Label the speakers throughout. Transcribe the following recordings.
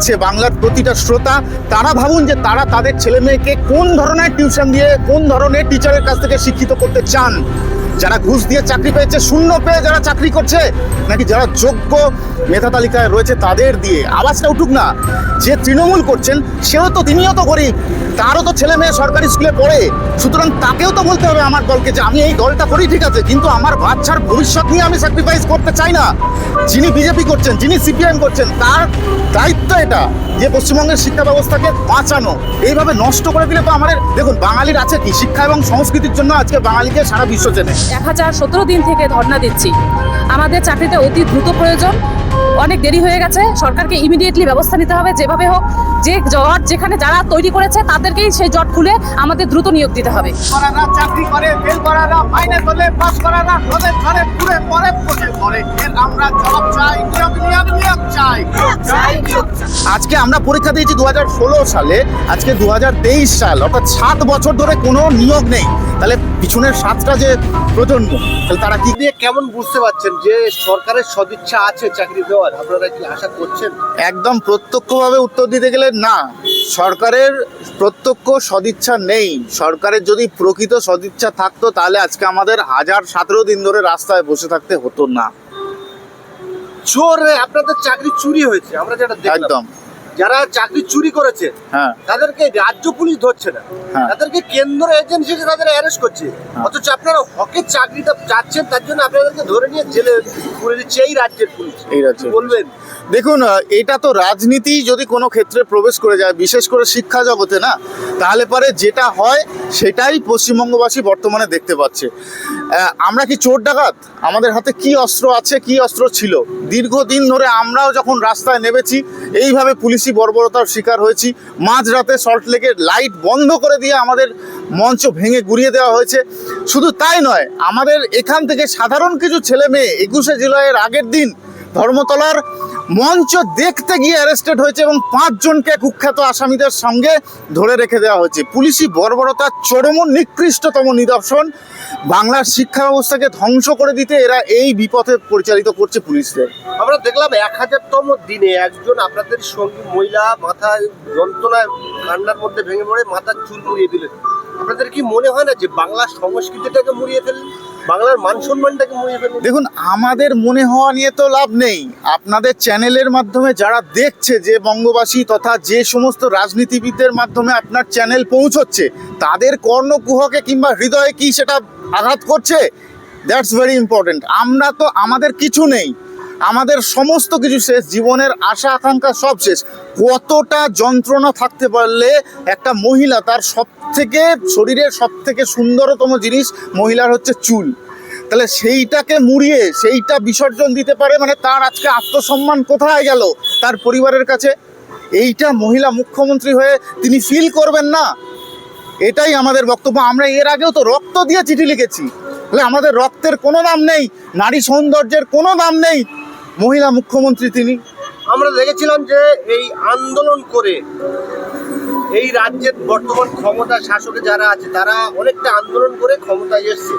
Speaker 1: দেখছে বাংলার প্রতিটা শ্রোতা, তারা ভাবুন যে তারা তাদের ছেলে মেয়েকে কোন ধরনের টিউশন দিয়ে, কোন ধরনের টিচারের কাছ থেকে শিক্ষিত করতে চান? যারা ঘুষ দিয়ে চাকরি পেয়েছে, শূন্য পেয়ে যারা চাকরি করছে, নাকি যারা যোগ্য মেধা তালিকায় রয়েছে তাদের দিয়ে? আওয়াজটা উঠুক না, যে তৃণমূল করছেন, সেও তো তিনিও তো গরিব। তারও তো ছেলে মেয়ে সরকারি স্কুলে পড়ে, সুতরাং তাকেও তো বলতে হবে আমার দলকে যে আমি এই দলটা করি, ঠিক আছে? কিন্তু আমার বাচ্চার ভবিষ্যৎ নিয়ে আমি স্যাক্রিফাইস করতে চাই না। যিনি বিজেপি করছেন, যিনি সিপিএম করছেন, তার দায়িত্ব এটা যে পশ্চিমবঙ্গের শিক্ষা ব্যবস্থাকে বাঁচানো। এইভাবে নষ্ট করে দিলে তো আমাদের দেখুন, বাঙালির আছে কি? শিক্ষা এবং সংস্কৃতির জন্য আজকে বাঙালিকে সারা বিশ্ব চেনে।
Speaker 2: এক হাজার সতেরো দিন থেকে ধর্ণা দিচ্ছি। আমাদের চাকরিতে অতি দ্রুত প্রয়োজন। অনেক দেরি হয়ে গেছে। সরকারকে ইমিডিয়েটলি ব্যবস্থা নিতে হবে যেভাবে হোক যে জট যেখানে যারা তৈরি করেছে তাদেরকেই সেই জট খুলে আমাদের দ্রুত নিয়োগ দিতে হবে।
Speaker 1: চাকরি করে ফেল করারা মাইনে তোলে পাস করারা রোদে ধরে পুরে পরে পড়ে পড়ে। এর আমরা জবাব চাই নিয়োগ নিয়োগ নিয়োগ চাই। আজকে আমরা পরীক্ষা দিয়েছি দু হাজার ষোলো সালে আজকে দু হাজার তেইশ সাল অর্থাৎ সাত বছর ধরে কোনো নিয়োগ নেই। তাহলে পিছনের সাতটা যে প্রজন্ম তাহলে তারা কি
Speaker 3: দিয়ে কেমন বুঝতে পারছেন যে সরকারের সদিচ্ছা আছে চাকরি দেওয়ার? আপনারা কি আশা করছেন?
Speaker 1: একদম প্রত্যক্ষভাবে উত্তর দিতে গেলে না। সরকারের প্রত্যক্ষ সদিচ্ছা নেই। সরকারের যদি প্রকৃত সদিচ্ছা থাকতো তাহলে আজকে আমাদের হাজার সতেরো দিন ধরে রাস্তায় বসে থাকতে হতো না।
Speaker 3: চোর আপনাদের চাকরি চুরি হয়েছে আমরা যেটা
Speaker 1: একদম।
Speaker 3: যারা চাকরি চুরি করেছে
Speaker 1: হ্যাঁ।
Speaker 3: তাদেরকে রাজ্য পুলিশ ধরছে না।
Speaker 1: হ্যাঁ।
Speaker 3: তাদেরকে কেন্দ্র এজেন্সি তাদের অ্যারেস্ট করছে। অথচ আপনারা হকের চাকরিটা চাচ্ছেন তার জন্য আপনাদেরকে ধরে নিয়ে জেলে পুরে দিচ্ছে এই রাজ্যের পুলিশ।
Speaker 1: এই রাজ্যের
Speaker 3: কি বলবেন?
Speaker 1: দেখুন এটা তো রাজনীতি যদি কোনো ক্ষেত্রে প্রবেশ করে যায় বিশেষ করে শিক্ষা জগতে না? তাহলে পরে যেটা হয় সেটাই পশ্চিমবঙ্গবাসী বর্তমানে দেখতে পাচ্ছে। আমরা কি চোর ডাকাত? আমাদের হাতে কি অস্ত্র আছে কি অস্ত্র ছিল? দীর্ঘদিন ধরে আমরাও যখন রাস্তায় নেমেছি এইভাবে পুলিশি বর্বরতার শিকার হয়েছি। মাঝরাতে সল্টলেকের লাইট বন্ধ করে দিয়ে আমাদের মঞ্চ ভেঙে গুড়িয়ে দেওয়া হয়েছে। শুধু তাই নয়, আমাদের এখান থেকে সাধারণ কিছু ছেলে মেয়ে একুশে জুলাইয়ের আগের দিন ধর্মতলার মঞ্চ দেখতে গিয়ে অ্যারেস্টেড হয়েছে এবং পাঁচজনকে কুখ্যাত আসামিদের সঙ্গে ধরে রেখে দেওয়া হয়েছে। পুলিশি বর্বরতার চরম নিকৃষ্টতম নিদর্শন। বাংলার শিক্ষা ব্যবস্থাকে ধ্বংস করে দিতে এরা এই বিপথে পরিচালিত করছে পুলিশদের।
Speaker 3: আমরা দেখলাম এক হাজারতম দিনে একজন আপনাদের সঙ্গী মহিলা মাথায় যন্ত্রণায় কান্নার মধ্যে ভেঙে পড়ে মাথার চুল মুড়িয়ে দিলেন। আপনাদের কি মনে হয় না যে বাংলা সংস্কৃতিটাকে মুড়িয়ে ফেললেন? বাংলার মান সম্মানটাকে
Speaker 1: দেখুন, আমাদের মনে হওয়া নিয়ে তো লাভ নেই। আপনাদের চ্যানেলের মাধ্যমে যারা দেখছে যে বঙ্গবাসী তথা যে সমস্ত রাজনীতিবিদদের মাধ্যমে আপনার চ্যানেল পৌঁছচ্ছে, তাদের কর্ণ কর্ণকুহকে কিংবা হৃদয়ে কি সেটা আঘাত করছে? দ্যাটস ভেরি ইম্পর্টেন্ট আমরা তো, আমাদের কিছু নেই। আমাদের সমস্ত কিছু শেষ, জীবনের আশা, আকাঙ্ক্ষা সব শেষ। কতটা যন্ত্রণা থাকতে পারলে একটা মহিলা তার সব থেকে শরীরের সব থেকে সুন্দরতম জিনিস মহিলার হচ্ছে চুল। তাহলে সেইটাকে মুড়িয়ে, সেইটা বিসর্জন দিতে পারে মানে তার আজকে আত্মসম্মান কোথায় গেল? তার পরিবারের কাছে। এইটা মহিলা মুখ্যমন্ত্রী হয়ে তিনি ফিল করবেন না। এটাই আমাদের বক্তব্য। আমরা এর আগেও তো রক্ত দিয়ে চিঠি লিখেছি। তাহলে আমাদের রক্তের কোনো দাম নেই, নারী সৌন্দর্যের কোনো দাম নেই। মহিলা মুখ্যমন্ত্রী তিনি।
Speaker 3: আমরা দেখেছিলাম যে এই আন্দোলন করে এই রাজ্যের বর্তমান ক্ষমতা শাসকে যারা আছে তারা অনেকটা আন্দোলন করে ক্ষমতায় এসছে।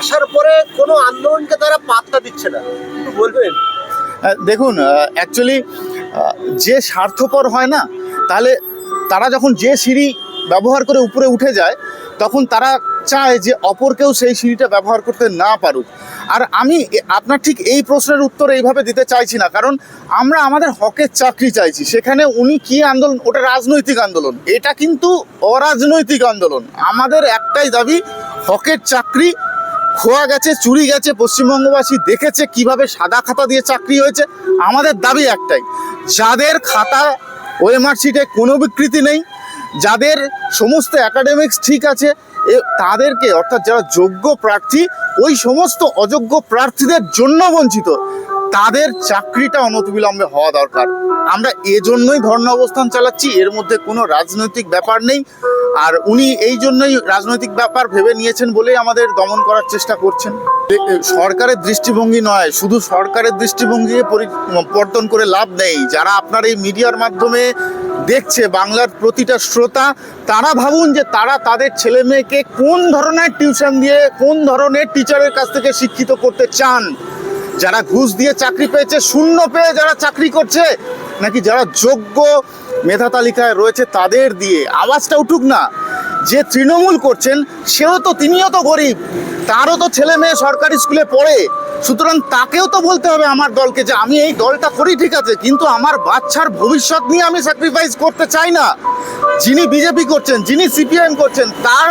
Speaker 3: আসার পরে কোনো আন্দোলনকে তারা পাত্তা দিচ্ছে না। একটু বলবেন?
Speaker 1: দেখুন অ্যাকচুয়ালি যে স্বার্থপর হয় না তাহলে তারা যখন যে সিঁড়ি ব্যবহার করে উপরে উঠে যায় তখন তারা চায় যে অপর কেউ সেই সিঁড়িটা ব্যবহার করতে না পারুক। আর আমি আপনার ঠিক এই প্রশ্নের উত্তর এইভাবে দিতে চাইছি না, কারণ আমরা আমাদের হকের চাকরি চাইছি। সেখানে উনি কি আন্দোলন, ওটা রাজনৈতিক আন্দোলন। এটা কিন্তু অরাজনৈতিক আন্দোলন। আমাদের একটাই দাবি, হকের চাকরি খোয়া গেছে, চুরি গেছে, পশ্চিমবঙ্গবাসী দেখেছে কীভাবে সাদা খাতা দিয়ে চাকরি হয়েছে। আমাদের দাবি একটাই, যাদের খাতা ওএমআর কোনো বিকৃতি নেই, যাদের সমস্ত অ্যাকাডেমিক্স ঠিক আছে তাদেরকে অর্থাৎ যারা যোগ্য প্রার্থী, ওই সমস্ত অযোগ্য প্রার্থীদের জন্য বঞ্চিত। তাদের চাকরিটা অনতিবিলম্বে হওয়া দরকার। আমরা এজন্যই ধর্ণা অবস্থান চালাচ্ছি, এর মধ্যে কোনো রাজনৈতিক ব্যাপার নেই। আর উনি এই জন্যই রাজনৈতিক ব্যাপার ভেবে নিয়েছেন বলেই আমাদের দমন করার চেষ্টা করছেন। সরকারের দৃষ্টিভঙ্গি নয়, শুধু সরকারের দৃষ্টিভঙ্গি পরিবর্তন করে লাভ নেই। যারা আপনার এই মিডিয়ার মাধ্যমে দেখছে বাংলার প্রতিটা শ্রোতা, তারা ভাবুন যে তারা তাদের ছেলে মেয়েকে কোন ধরনের টিউশন দিয়ে, কোন ধরনের টিচারের কাছ থেকে শিক্ষিত করতে চান? যারা ঘুষ দিয়ে চাকরি পেয়েছে, শূন্য পেয়ে যারা চাকরি করছে, নাকি যারা যোগ্য মেধা তালিকায় রয়েছে তাদের দিয়ে? আওয়াজটা উঠুক না। যে তৃণমূল করছেন, সেও তো তিনিও তো গরিব। তারও তো ছেলে মেয়ে সরকারি স্কুলে পড়ে, সুতরাং তাকেও তো বলতে হবে আমার দলকে যে আমি এই দলটা করি, ঠিক আছে, কিন্তু আমার বাচ্চার ভবিষ্যৎ নিয়ে আমি স্যাক্রিফাইস করতে চাই না। যিনি বিজেপি করছেন, যিনি সিপিএম করছেন, তার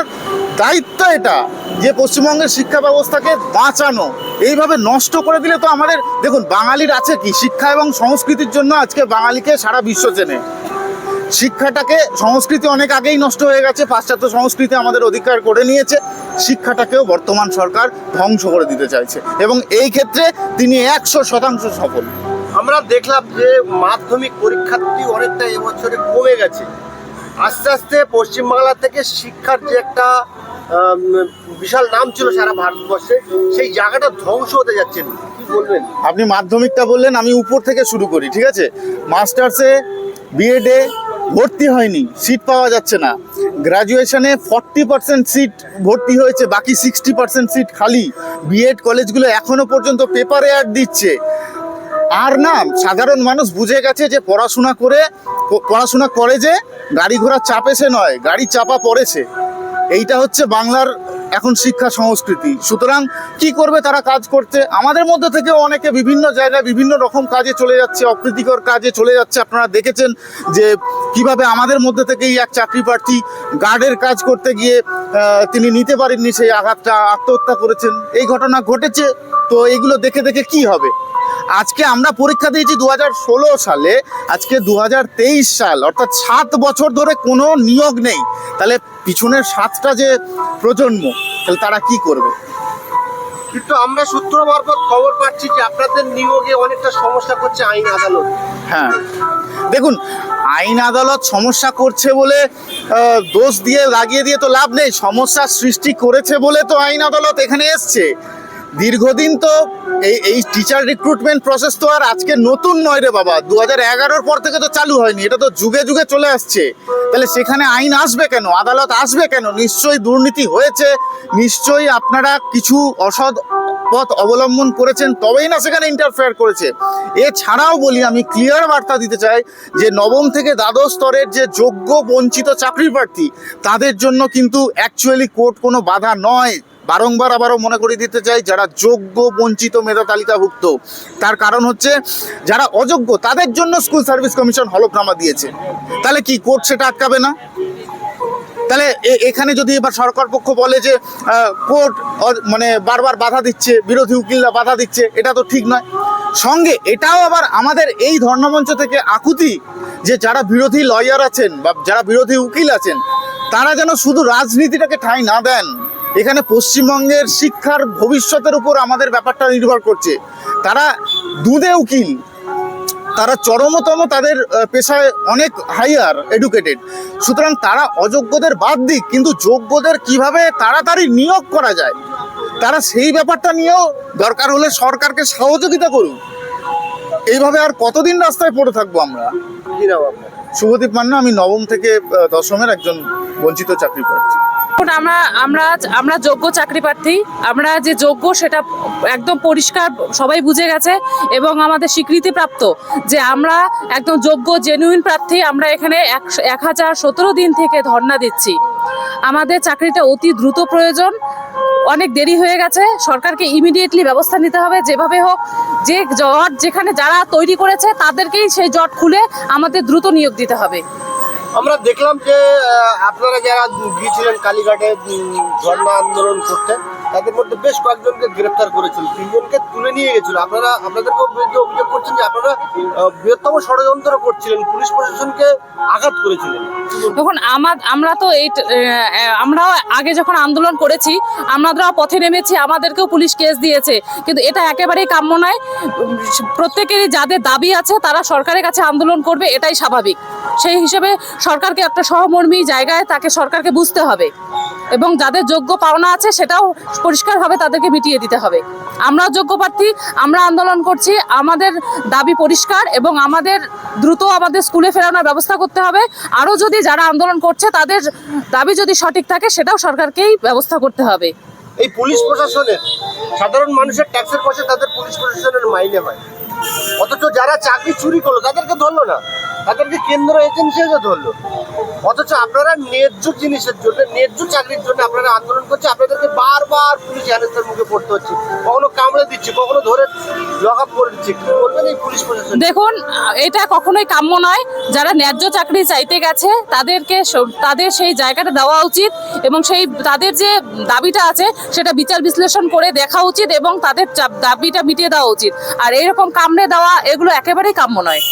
Speaker 1: দায়িত্ব এটা যে পশ্চিমবঙ্গের শিক্ষা ব্যবস্থাকে বাঁচানো। এইভাবে নষ্ট করে দিলে তো আমাদের, দেখুন, বাঙালির আছে কি? শিক্ষা এবং সংস্কৃতির জন্য আজকে বাঙালিকে সারা বিশ্ব চেনে। শিক্ষাটাকে সংস্কৃতি অনেক আগেই নষ্ট হয়ে গেছে পাশ্চাত্য সংস্কৃতি আমাদের অধিকার করে নিয়েছে শিক্ষাটাকেও বর্তমান সরকার ধ্বংস করে দিতে চাইছে। এবং এই ক্ষেত্রে তিনি একশো শতাংশ সফল।
Speaker 3: আমরা দেখলাম যে মাধ্যমিক পরীক্ষার্থী অনেকটা এবছরে কমে গেছে। আস্তে আস্তে পশ্চিমবাংলা থেকে শিক্ষার যে একটা বিশাল নাম ছিল সারা ভারতবর্ষে সেই জায়গাটা ধ্বংস হতে যাচ্ছে। কি বলবেন?
Speaker 1: আপনি মাধ্যমিকটা বললেন আমি উপর থেকে শুরু করি ঠিক আছে? মাস্টার্সে বিএডে ভর্তি হয়নি সিট পাওয়া যাচ্ছে না। গ্র্যাজুয়েশনে ফর্টি পার্সেন্ট সিট ভর্তি হয়েছে, বাকি সিক্সটি পার্সেন্ট সিট খালি। বিএড কলেজগুলো এখনও পর্যন্ত পেপারে অ্যাড দিচ্ছে। আর না, সাধারণ মানুষ বুঝে গেছে যে পড়াশোনা করে পড়াশোনা করে যে গাড়ি ঘোড়া চাপেছে নয়, গাড়ি চাপা পড়েছে। এইটা হচ্ছে বাংলার এখন শিক্ষা সংস্কৃতি। সুতরাং কি করবে তারা কাজ করতে? আমাদের মধ্যে থেকেও অনেকে বিভিন্ন জায়গায় বিভিন্ন রকম কাজে চলে যাচ্ছে, অপ্রীতিকর কাজে চলে যাচ্ছে। আপনারা দেখেছেন যে কীভাবে আমাদের মধ্যে থেকেই এক চাকরি প্রার্থী গার্ডের কাজ করতে গিয়ে তিনি নিতে পারেননি সেই আঘাতটা, আত্মহত্যা করেছেন। এই ঘটনা ঘটেছে, তো এগুলো দেখে দেখে কি হবে? আজকে আমরা পরীক্ষা দিয়েছি দু হাজার ষোলো সালে, আজকে দু হাজার তেইশ সাল, অর্থাৎ সাত বছর ধরে কোনো নিয়োগ নেই। তাহলে পিছনের সাতটা যে প্রজন্ম তাহলে তারা কি করবে?
Speaker 3: কিন্তু আমরা সূত্র মারফত খবর পাচ্ছি যে আপনাদের নিয়োগে অনেকটা সমস্যা করছে আইন আদালত।
Speaker 1: হ্যাঁ। দেখুন আইন আদালত সমস্যা করছে বলে দোষ দিয়ে লাগিয়ে দিয়ে তো লাভ নেই সমস্যার সৃষ্টি করেছে বলে তো আইন আদালত এখানে এসছে। দীর্ঘদিন তো এই এই টিচার রিক্রুটমেন্ট প্রসেস তো আর আজকে নতুন নয় রে বাবা দু হাজার এগারোর পর থেকে তো চালু হয়নি এটা তো যুগে যুগে চলে আসছে। তাহলে সেখানে আইন আসবে কেন? আদালত আসবে কেন? নিশ্চয়ই দুর্নীতি হয়েছে, নিশ্চয়ই আপনারা কিছু অসৎ পথ অবলম্বন করেছেন, তবেই না সেখানে ইন্টারফেয়ার করেছে। এছাড়াও বলি, আমি ক্লিয়ার বার্তা দিতে চাই যে নবম থেকে দ্বাদশ স্তরের যে যোগ্য, বঞ্চিত চাকরি প্রার্থী তাদের জন্য কিন্তু অ্যাকচুয়ালি কোর্ট কোনো বাধা নয়। বারংবার আবারও মনে করিয়ে দিতে চাই যারা যোগ্য, বঞ্চিত, মেধা তালিকাভুক্ত। তার কারণ হচ্ছে যারা অযোগ্য, তাদের জন্য স্কুল সার্ভিস কমিশন হলফনামা দিয়েছে। তাহলে কি কোর্ট সেটা আটকাবে না? তাহলে এখানে যদি এবার সরকার পক্ষ বলে যে কোর্ট মানে বারবার বাধা দিচ্ছে, বিরোধী উকিলরা বাধা দিচ্ছে, এটা তো ঠিক নয়। সঙ্গে এটাও আবার আমাদের এই ধর্ণমঞ্চ থেকে আকুতি যে যারা বিরোধী লয়ার আছেন বা যারা বিরোধী উকিল আছেন, তারা যেন শুধু রাজনীতিটাকে ঠাঁই না দেন। এখানে পশ্চিমবঙ্গের শিক্ষার ভবিষ্যতের উপর আমাদের ব্যাপারটা নির্ভর করছে। তারা দুধে উকিল। তারা চরমতম তাদের পেশায় অনেক হাইয়ার এডুকেটেড সুতরাং তারা অযোগ্যদের বাদ দিক কিন্তু যোগ্যদের কীভাবে তাড়াতাড়ি নিয়োগ করা যায় তারা সেই ব্যাপারটা নিয়েও দরকার হলে সরকারকে সহযোগিতা করুন। এইভাবে আর কতদিন রাস্তায় পড়ে থাকব আমরা? শুভদীপ মান্না আমি নবম থেকে দশমের একজন বঞ্চিত চাকরি
Speaker 2: এখন আমরা আমরা আমরা যোগ্য চাকরি প্রার্থী। আমরা যে যোগ্য, সেটা একদম পরিষ্কার সবাই বুঝে গেছে এবং আমাদের স্বীকৃতিপ্রাপ্ত যে আমরা একদম যোগ্য জেনুইন প্রার্থী। আমরা এখানে এক হাজার সতেরো দিন থেকে ধর্ণা দিচ্ছি। আমাদের চাকরিটা অতি দ্রুত প্রয়োজন। অনেক দেরি হয়ে গেছে। সরকারকে ইমিডিয়েটলি ব্যবস্থা নিতে হবে। যেভাবে হোক, যে জট যেখানে যারা তৈরি করেছে, তাদেরকেই সেই জট খুলে আমাদের দ্রুত নিয়োগ দিতে হবে।
Speaker 3: আমরা দেখলাম যে আপনারা যারা গিয়েছিলেন কালীঘাটে ধর্ম আন্দোলন করতে তাদের মধ্যে বেশ কয়েকজনকে গ্রেফতার করেছিল, তিনজনকে তুলে নিয়ে গেছিল। আপনারা, আপনাদেরকেও বিরুদ্ধে অভিযোগ করছেন যে আপনারা বৃহত্তম ষড়যন্ত্র করছিলেন, পুলিশ প্রশাসনকে আঘাত করেছিলেন।
Speaker 2: তখন আমার, আমরা তো এই আমরাও আগে যখন আন্দোলন করেছি আমরাও পথে নেমেছি, আমাদেরকেও পুলিশ কেস দিয়েছে। কিন্তু এটা একেবারেই কাম্য নয়। প্রত্যেকেরই যাদের দাবি আছে, তারা সরকারের কাছে আন্দোলন করবে, এটাই স্বাভাবিক। সেই হিসেবে সরকারকে একটা সহমর্মী জায়গায় তাকে সরকারকে বুঝতে হবে। এবং যাদের যোগ্য পাওনা আছে সেটাও পরিষ্কারভাবে তাদেরকে মিটিয়ে দিতে হবে। আমরা যোগ্য প্রার্থী, আমরা আন্দোলন করছি, আমাদের দাবি পরিষ্কার এবং আমাদের দ্রুত আমাদের স্কুলে ফেরানোর ব্যবস্থা করতে হবে। আরও যদি যারা আন্দোলন করছে, তাদের দাবি যদি সঠিক থাকে, সেটাও সরকারকেই ব্যবস্থা করতে হবে।
Speaker 3: এই পুলিশ প্রশাসনের, সাধারণ মানুষের ট্যাক্সের পয়সা তাদের পুলিশ প্রশাসনের মাইনে হয়। অথচ যারা চাকরি চুরি করল, তাদেরকে ধরলো না। তাদেরকে কেন্দ্র এজেন্সি ধরলো। অথচ আপনারা ন্যায্য জিনিসের জন্য, ন্যায্য চাকরির জন্য আপনারা আন্দোলন করছে আপনাদেরকে বারবার পুলিশ হ্যারেসের মুখে পড়তে হচ্ছে। কখনো কামড়ে দিচ্ছে, কখনো ধরে লক আপ করে দিচ্ছে। কি বলবেন এই পুলিশ প্রশাসন?
Speaker 2: দেখুন, এটা কখনোই কাম্য নয়। যারা ন্যায্য চাকরি চাইতে গেছে, তাদেরকে তাদের সেই জায়গাটা দেওয়া উচিত এবং সেই, তাদের যে দাবিটা আছে, সেটা বিচার বিশ্লেষণ করে দেখা উচিত এবং তাদের দাবিটা মিটিয়ে দেওয়া উচিত। আর এরকম কামড়ে দেওয়া, এগুলো একেবারেই কাম্য নয়।